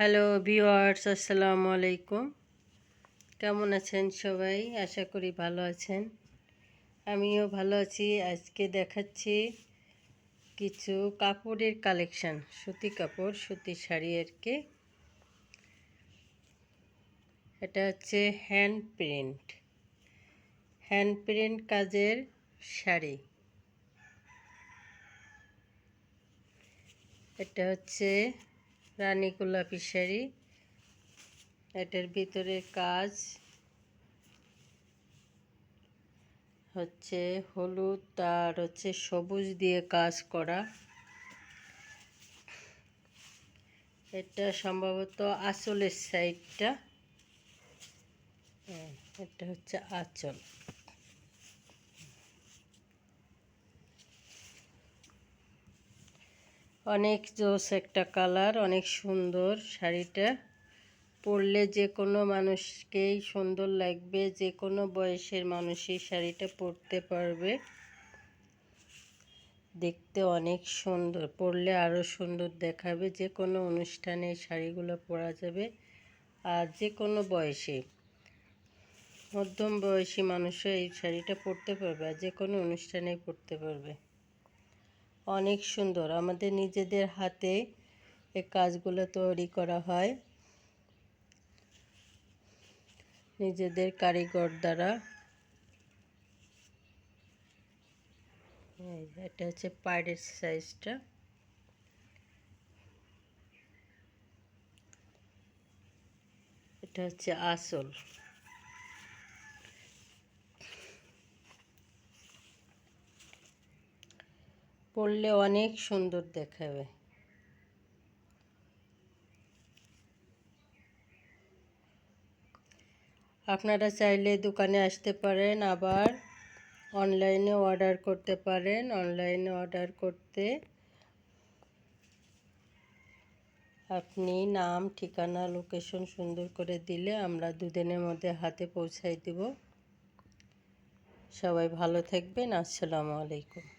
Hello viewers আসসালামু আলাইকুম। কেমন আছেন সবাই? আশা করি ভালো আছেন। আমিও ভালো আছি। আজকে দেখাচ্ছি কিছু কাপড়ের কালেকশান সুতি কাপড়, সুতি শাড়ি আর কি। এটা হচ্ছে হ্যান্ড প্রিন্ট হ্যান্ড প্রিন্ট কাজের শাড়ি। এটা হচ্ছে রানী গোলাপি শাড়ি। এটার ভিতরে কাজ হচ্ছে হলুদ আর হচ্ছে সবুজ দিয়ে কাজ করা। এটা সম্ভবত আঁচলের সাইডটা হ্যাঁ, এটা হচ্ছে আঁচল। অনেক জোস একটা কালার, অনেক সুন্দর শাড়িটা। পরলে যে কোনো মানুষকেই সুন্দর লাগবে, যে কোনো বয়সের মানুষই শাড়িটা পরতে পারবে। দেখতে অনেক সুন্দর, পরলে আরও সুন্দর দেখাবে। যে কোনো অনুষ্ঠানে শাড়িগুলো পরা যাবে, আর যে কোনো বয়সে। মধ্যম বয়সী মানুষও এই শাড়িটা পরতে পারবে, আর যে কোনো অনুষ্ঠানেই পরতে পারবে। অনেক সুন্দর। আমাদের নিজেদের হাতে এ কাজগুলো তৈরি করা হয়। নিজেদের কারিগর দ্বারা। এটা হচ্ছে পায়ের সাইজটা। এটা হচ্ছে আসল। পরলে অনেক সুন্দর দেখাবে। আপনারা চাইলে দোকানে আসতে পারেন, আবার অনলাইনে অর্ডার করতে পারেন, অনলাইনে অর্ডার করতে। আপনি নাম, ঠিকানা, লোকেশন সুন্দর করে দিলে আমরা দুদিনের মধ্যে হাতে পৌঁছাই দেব। সবাই ভালো থাকবেন, আসসালামু আলাইকুম।